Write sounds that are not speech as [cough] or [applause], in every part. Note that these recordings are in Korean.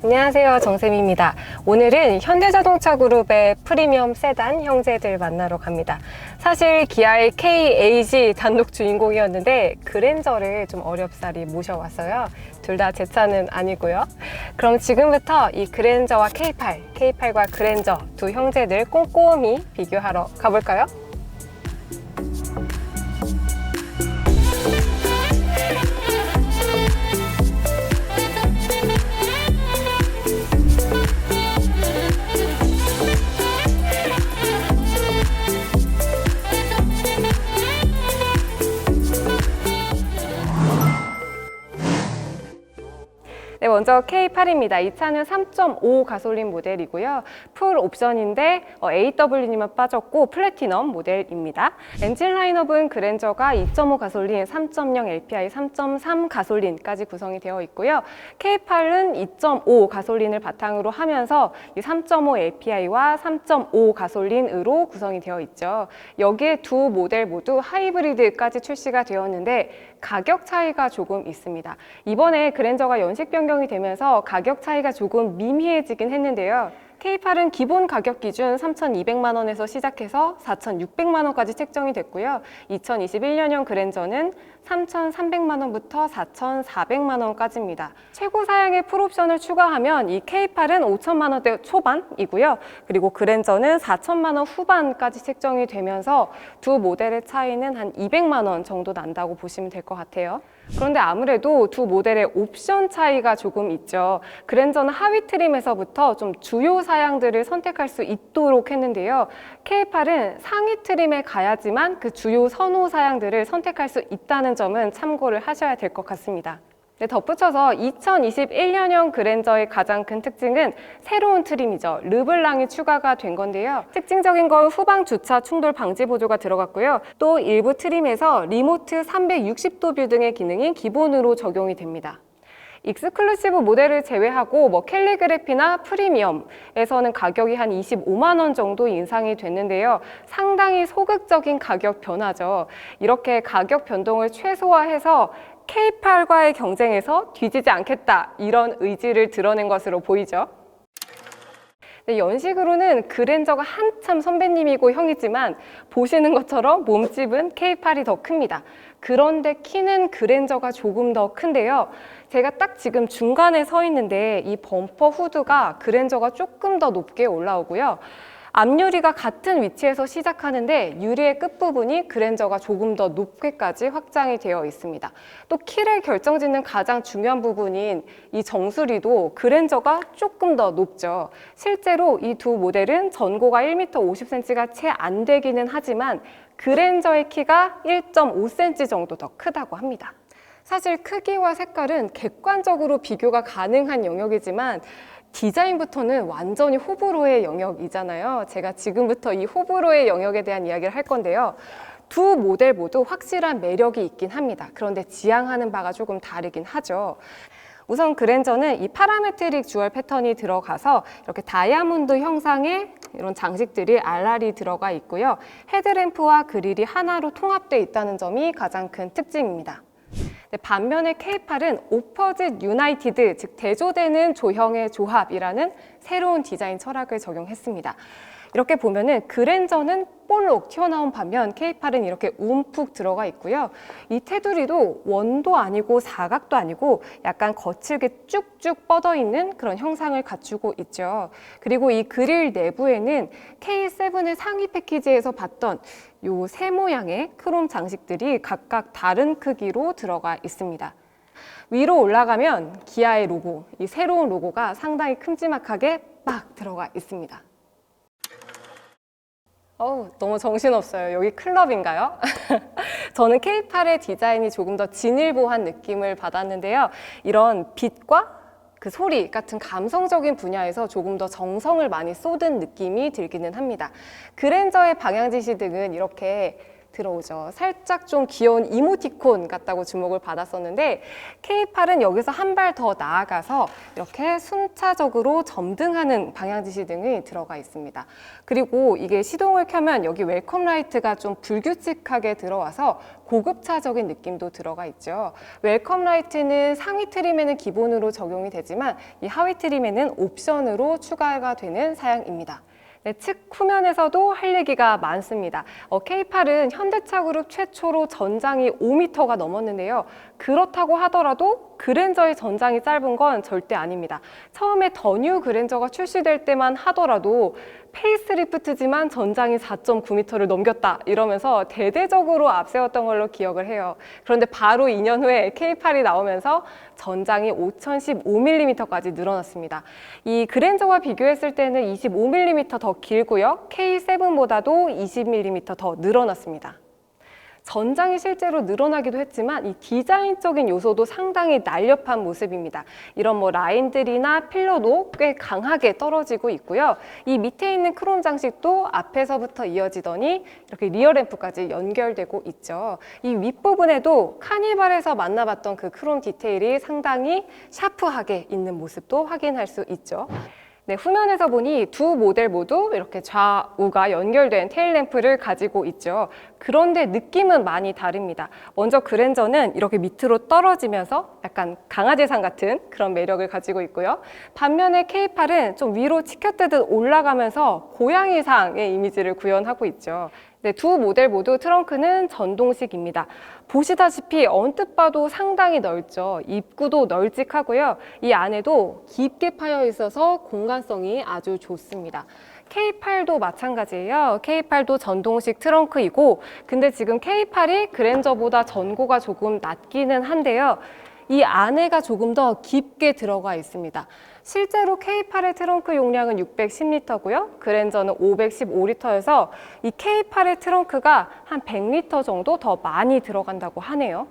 안녕하세요. 정쌤입니다. 오늘은 현대자동차 그룹의 프리미엄 세단 형제들 만나러 갑니다. 사실 기아의 KAG 단독 주인공이었는데 그랜저를 좀 어렵사리 모셔왔어요. 둘 다 제 차는 아니고요. 그럼 지금부터 이 그랜저와 K8, K8과 그랜저 두 형제들 꼼꼼히 비교하러 가볼까요? 먼저 K8입니다. 이 차는 3.5 가솔린 모델이고요. 풀 옵션인데 어, AW님은 빠졌고 플래티넘 모델입니다. 엔진 라인업은 그랜저가 2.5 가솔린, 3.0 LPI, 3.3 가솔린까지 구성이 되어 있고요. K8은 2.5 가솔린을 바탕으로 하면서 이 3.5 LPI와 3.5 가솔린으로 구성이 되어 있죠. 여기에 두 모델 모두 하이브리드까지 출시가 되었는데 가격 차이가 조금 있습니다. 이번에 그랜저가 연식 변경이 되면서 가격 차이가 조금 미미해지긴 했는데요. K8은 기본 가격 기준 3,200만 원에서 시작해서 4,600만 원까지 책정이 됐고요. 2021년형 그랜저는 3,300만 원부터 4,400만 원까지입니다. 최고 사양의 풀옵션을 추가하면 이 K8은 5천만 원대 초반이고요. 그리고 그랜저는 4천만 원 후반까지 책정이 되면서 두 모델의 차이는 한 200만 원 정도 난다고 보시면 될 것 같아요. 그런데 아무래도 두 모델의 옵션 차이가 조금 있죠. 그랜저는 하위 트림에서부터 좀 주요 사양들을 선택할 수 있도록 했는데요. K8은 상위 트림에 가야지만 그 주요 선호 사양들을 선택할 수 있다는 점은 참고를 하셔야 될 것 같습니다. 네, 덧붙여서 2021년형 그랜저의 가장 큰 특징은 새로운 트림이죠. 르블랑이 추가가 된 건데요. 특징적인 건 후방 주차 충돌 방지 보조가 들어갔고요. 또 일부 트림에서 리모트 360도 뷰 등의 기능이 기본으로 적용이 됩니다. 익스클루시브 모델을 제외하고 뭐 캘리그래피나 프리미엄에서는 가격이 한 25만 원 정도 인상이 됐는데요. 상당히 소극적인 가격 변화죠. 이렇게 가격 변동을 최소화해서 K8과의 경쟁에서 뒤지지 않겠다 이런 의지를 드러낸 것으로 보이죠. 네, 연식으로는 그랜저가 한참 선배님이고 형이지만 보시는 것처럼 몸집은 K8이 더 큽니다. 그런데 키는 그랜저가 조금 더 큰데요. 제가 딱 지금 중간에 서 있는데 이 범퍼 후드가 그랜저가 조금 더 높게 올라오고요. 앞유리가 같은 위치에서 시작하는데 유리의 끝부분이 그랜저가 조금 더 높게까지 확장이 되어 있습니다. 또 키를 결정짓는 가장 중요한 부분인 이 정수리도 그랜저가 조금 더 높죠. 실제로 이 두 모델은 전고가 1m 50cm가 채 안 되기는 하지만 그랜저의 키가 1.5cm 정도 더 크다고 합니다. 사실 크기와 색깔은 객관적으로 비교가 가능한 영역이지만 디자인부터는 완전히 호불호의 영역이잖아요. 제가 지금부터 이 호불호의 영역에 대한 이야기를 할 건데요. 두 모델 모두 확실한 매력이 있긴 합니다. 그런데 지향하는 바가 조금 다르긴 하죠. 우선 그랜저는 이 파라메트릭 주얼 패턴이 들어가서 이렇게 다이아몬드 형상의 이런 장식들이 알알이 들어가 있고요. 헤드램프와 그릴이 하나로 통합되어 있다는 점이 가장 큰 특징입니다. 네, 반면에 K8은 오퍼짓 유나이티드, 즉 대조되는 조형의 조합이라는 새로운 디자인 철학을 적용했습니다. 이렇게 보면은 그랜저는 볼록 튀어나온 반면 K8은 이렇게 움푹 들어가 있고요. 이 테두리도 원도 아니고 사각도 아니고 약간 거칠게 쭉쭉 뻗어 있는 그런 형상을 갖추고 있죠. 그리고 이 그릴 내부에는 K7의 상위 패키지에서 봤던 요새 모양의 크롬 장식들이 각각 다른 크기로 들어가 있습니다. 위로 올라가면 기아의 로고, 이 새로운 로고가 상당히 큼지막하게 빡 들어가 있습니다. 어우, 너무 정신없어요. 여기 클럽인가요? [laughs] 저는 K8의 디자인이 조금 더 진일보한 느낌을 받았는데요. 이런 빛과 그 소리 같은 감성적인 분야에서 조금 더 정성을 많이 쏟은 느낌이 들기는 합니다. 그랜저의 방향 지시 등은 이렇게 들어오죠. 살짝 좀 귀여운 이모티콘 같다고 주목을 받았었는데 K8은 여기서 한 발 더 나아가서 이렇게 순차적으로 점등하는 방향 지시 등이 들어가 있습니다. 그리고 이게 시동을 켜면 여기 웰컴 라이트가 좀 불규칙하게 들어와서 고급차적인 느낌도 들어가 있죠. 웰컴 라이트는 상위 트림에는 기본으로 적용이 되지만 이 하위 트림에는 옵션으로 추가가 되는 사양입니다. 네, 측 후면에서도 할 얘기가 많습니다. 어, K8은 현대차 그룹 최초로 전장이 5m가 넘었는데요. 그렇다고 하더라도 그랜저의 전장이 짧은 건 절대 아닙니다. 처음에 더 뉴 그랜저가 출시될 때만 하더라도 페이스리프트지만 전장이 4.9m를 넘겼다 이러면서 대대적으로 앞세웠던 걸로 기억을 해요. 그런데 바로 2년 후에 K8이 나오면서 전장이 5015mm까지 늘어났습니다. 이 그랜저와 비교했을 때는 25mm 더 길고요. K7보다도 20mm 더 늘어났습니다. 전장이 실제로 늘어나기도 했지만 이 디자인적인 요소도 상당히 날렵한 모습입니다. 이런 뭐 라인들이나 필러도 꽤 강하게 떨어지고 있고요. 이 밑에 있는 크롬 장식도 앞에서부터 이어지더니 이렇게 리어 램프까지 연결되고 있죠. 이 윗부분에도 카니발에서 만나봤던 그 크롬 디테일이 상당히 샤프하게 있는 모습도 확인할 수 있죠. 네, 후면에서 보니 두 모델 모두 이렇게 좌우가 연결된 테일 램프를 가지고 있죠. 그런데 느낌은 많이 다릅니다. 먼저 그랜저는 이렇게 밑으로 떨어지면서 약간 강아지상 같은 그런 매력을 가지고 있고요. 반면에 K8은 좀 위로 치켜뜨듯 올라가면서 고양이상의 이미지를 구현하고 있죠. 네, 두 모델 모두 트렁크는 전동식입니다. 보시다시피 언뜻 봐도 상당히 넓죠. 입구도 널찍하고요. 이 안에도 깊게 파여 있어서 공간성이 아주 좋습니다. K8도 마찬가지예요. K8도 전동식 트렁크이고, 근데 지금 K8이 그랜저보다 전고가 조금 낮기는 한데요. 이 안에가 조금 더 깊게 들어가 있습니다. 실제로 K8의 트렁크 용량은 610리터고요. 그랜저는 515리터여서 이 K8의 트렁크가 한 100리터 정도 더 많이 들어간다고 하네요.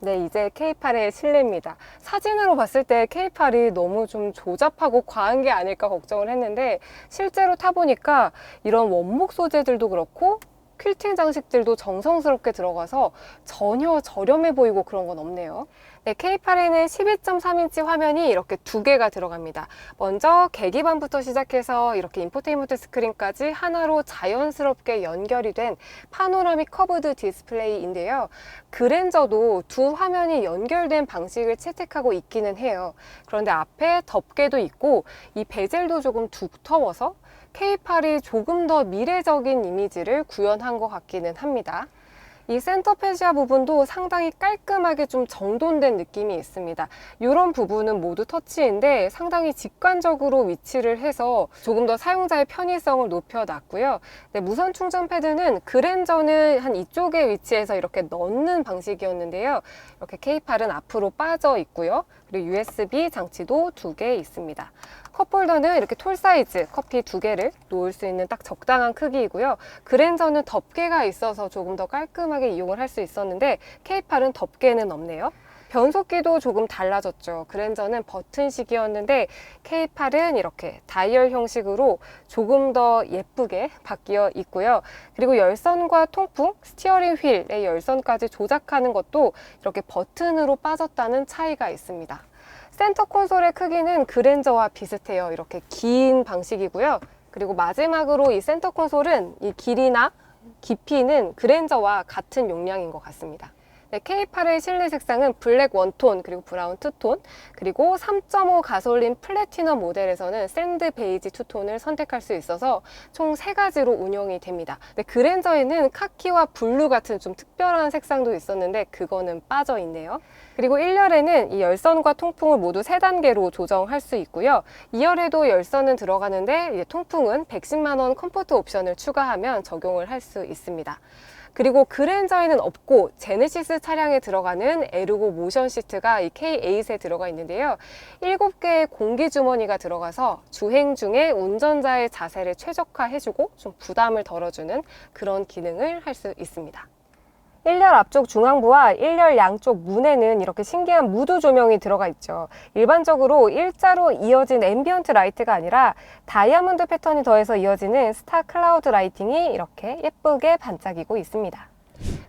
네, 이제 K8의 실내입니다. 사진으로 봤을 때 K8이 너무 좀 조잡하고 과한 게 아닐까 걱정을 했는데 실제로 타보니까 이런 원목 소재들도 그렇고 퀼팅 장식들도 정성스럽게 들어가서 전혀 저렴해 보이고 그런 건 없네요. 네, K8에는 12.3인치 화면이 이렇게 두 개가 들어갑니다. 먼저 계기판부터 시작해서 이렇게 인포테인먼트 스크린까지 하나로 자연스럽게 연결이 된 파노라믹 커브드 디스플레이인데요. 그랜저도 두 화면이 연결된 방식을 채택하고 있기는 해요. 그런데 앞에 덮개도 있고 이 베젤도 조금 두터워서 K8이 조금 더 미래적인 이미지를 구현한 것 같기는 합니다. 이 센터 페시아 부분도 상당히 깔끔하게 좀 정돈된 느낌이 있습니다. 이런 부분은 모두 터치인데 상당히 직관적으로 위치를 해서 조금 더 사용자의 편의성을 높여놨고요. 네, 무선 충전 패드는 그랜저는 한 이쪽에 위치해서 이렇게 넣는 방식이었는데요. 이렇게 K8은 앞으로 빠져 있고요. 그리고 USB 장치도 두 개 있습니다. 컵홀더는 이렇게 톨 사이즈 커피 두 개를 놓을 수 있는 딱 적당한 크기이고요. 그랜저는 덮개가 있어서 조금 더 깔끔하게 이용을 할 수 있었는데 K8은 덮개는 없네요. 변속기도 조금 달라졌죠. 그랜저는 버튼식이었는데 K8은 이렇게 다이얼 형식으로 조금 더 예쁘게 바뀌어 있고요. 그리고 열선과 통풍, 스티어링 휠의 열선까지 조작하는 것도 이렇게 버튼으로 빠졌다는 차이가 있습니다. 센터 콘솔의 크기는 그랜저와 비슷해요. 이렇게 긴 방식이고요. 그리고 마지막으로 이 센터 콘솔은 이 길이나 깊이는 그랜저와 같은 용량인 것 같습니다. 네, K8의 실내 색상은 블랙 원톤 그리고 브라운 투톤 그리고 3.5 가솔린 플래티넘 모델에서는 샌드 베이지 투톤을 선택할 수 있어서 총 세 가지로 운영이 됩니다. 네, 그랜저에는 카키와 블루 같은 좀 특별한 색상도 있었는데 그거는 빠져 있네요. 그리고 1열에는 이 열선과 통풍을 모두 세 단계로 조정할 수 있고요. 2열에도 열선은 들어가는데 통풍은 110만 원 컴포트 옵션을 추가하면 적용을 할 수 있습니다. 그리고 그랜저에는 없고 제네시스 차량에 들어가는 에르고 모션 시트가 이 K8에 들어가 있는데요. 7개의 공기 주머니가 들어가서 주행 중에 운전자의 자세를 최적화해주고 좀 부담을 덜어주는 그런 기능을 할 수 있습니다. 1열 앞쪽 중앙부와 1열 양쪽 문에는 이렇게 신기한 무드 조명이 들어가 있죠. 일반적으로 일자로 이어진 앰비언트 라이트가 아니라 다이아몬드 패턴이 더해서 이어지는 스타 클라우드 라이팅이 이렇게 예쁘게 반짝이고 있습니다.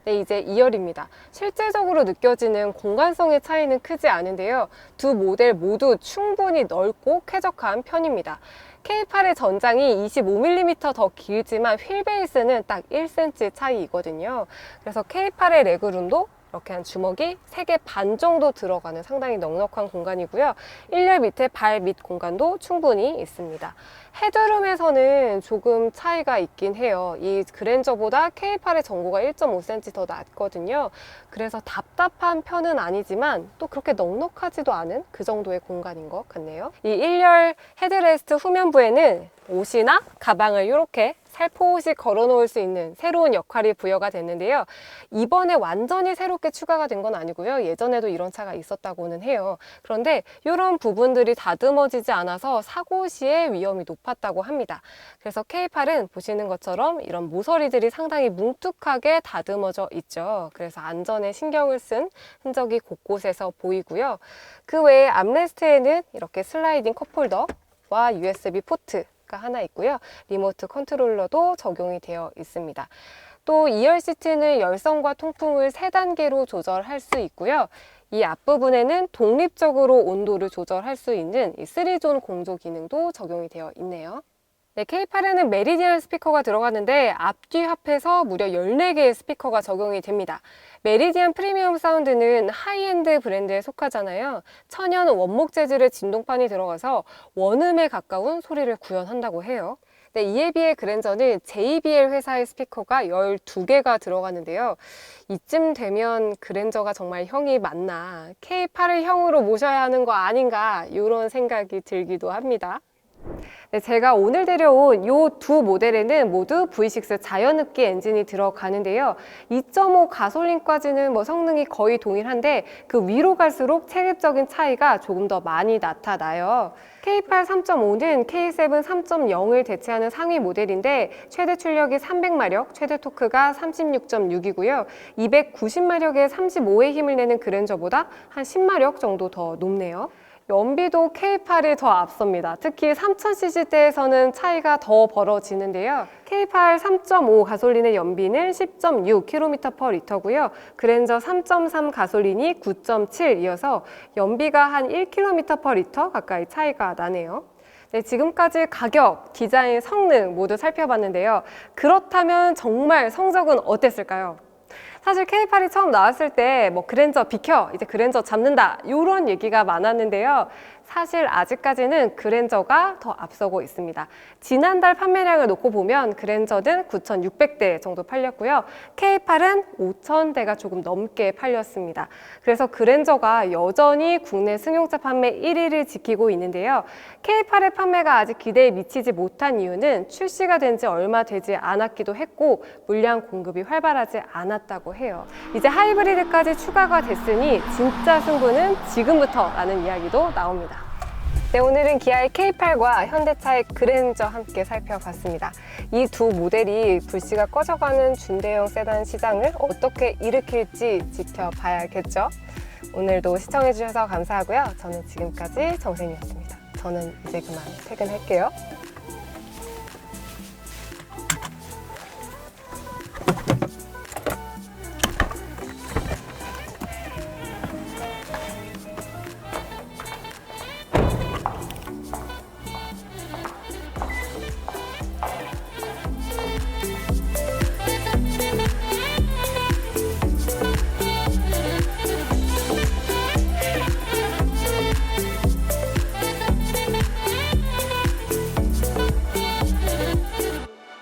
네, 이제 2열입니다. 실제적으로 느껴지는 공간성의 차이는 크지 않은데요. 두 모델 모두 충분히 넓고 쾌적한 편입니다. K8의 전장이 25mm 더 길지만 휠 베이스는 딱 1cm 차이이거든요. 그래서 K8의 레그룸도 이렇게 한 주먹이 3개 반 정도 들어가는 상당히 넉넉한 공간이고요. 1열 밑에 발 밑 공간도 충분히 있습니다. 헤드룸에서는 조금 차이가 있긴 해요. 이 그랜저보다 K8의 전고가 1.5cm 더 낮거든요. 그래서 답답한 편은 아니지만 또 그렇게 넉넉하지도 않은 그 정도의 공간인 것 같네요. 이 1열 헤드레스트 후면부에는 옷이나 가방을 이렇게 살포시 걸어 놓을 수 있는 새로운 역할이 부여가 됐는데요. 이번에 완전히 새롭게 추가가 된 건 아니고요. 예전에도 이런 차가 있었다고는 해요. 그런데 이런 부분들이 다듬어지지 않아서 사고 시의 위험이 높았다고 합니다. 그래서 K8은 보시는 것처럼 이런 모서리들이 상당히 뭉툭하게 다듬어져 있죠. 그래서 안전에 신경을 쓴 흔적이 곳곳에서 보이고요. 그 외에 암레스트에는 이렇게 슬라이딩 컵홀더와 USB 포트 가 하나 있고요. 리모트 컨트롤러도 적용이 되어 있습니다. 또 2열 시트는 열선과 통풍을 3단계로 조절할 수 있고요. 이 앞부분에는 독립적으로 온도를 조절할 수 있는 이 3존 공조 기능도 적용이 되어 있네요. 네, K8에는 메리디안 스피커가 들어가는데 앞뒤 합해서 무려 14개의 스피커가 적용이 됩니다. 메리디안 프리미엄 사운드는 하이엔드 브랜드에 속하잖아요. 천연 원목 재질의 진동판이 들어가서 원음에 가까운 소리를 구현한다고 해요. 네, 이에 비해 그랜저는 JBL 회사의 스피커가 12개가 들어가는데요. 이쯤 되면 그랜저가 정말 형이 맞나, K8을 형으로 모셔야 하는 거 아닌가, 이런 생각이 들기도 합니다. 네, 제가 오늘 데려온 이 두 모델에는 모두 V6 자연흡기 엔진이 들어가는데요. 2.5 가솔린까지는 뭐 성능이 거의 동일한데 그 위로 갈수록 체급적인 차이가 조금 더 많이 나타나요. K8 3.5는 K7 3.0을 대체하는 상위 모델인데 최대 출력이 300마력, 최대 토크가 36.6이고요. 290마력의 35의 힘을 내는 그랜저보다 한 10마력 정도 더 높네요. 연비도 K8이 더 앞섭니다. 특히 3000cc대에서는 차이가 더 벌어지는데요. K8 3.5 가솔린의 연비는 10.6 km/L고요. 그랜저 3.3 가솔린이 9.7이어서 연비가 한 1km/L 가까이 차이가 나네요. 네, 지금까지 가격, 디자인, 성능 모두 살펴봤는데요. 그렇다면 정말 성적은 어땠을까요? 사실 K8이 처음 나왔을 때 뭐 그랜저 비켜 이제 그랜저 잡는다 이런 얘기가 많았는데요. 사실 아직까지는 그랜저가 더 앞서고 있습니다. 지난달 판매량을 놓고 보면 그랜저는 9,600대 정도 팔렸고요. K8은 5,000대가 조금 넘게 팔렸습니다. 그래서 그랜저가 여전히 국내 승용차 판매 1위를 지키고 있는데요. K8의 판매가 아직 기대에 미치지 못한 이유는 출시가 된 지 얼마 되지 않았기도 했고 물량 공급이 활발하지 않았다고 해요. 이제 하이브리드까지 추가가 됐으니 진짜 승부는 지금부터라는 이야기도 나옵니다. 네, 오늘은 기아의 K8과 현대차의 그랜저 함께 살펴봤습니다. 이 두 모델이 불씨가 꺼져가는 중대형 세단 시장을 어떻게 일으킬지 지켜봐야겠죠. 오늘도 시청해주셔서 감사하고요. 저는 지금까지 정생이었습니다. 저는 이제 그만 퇴근할게요.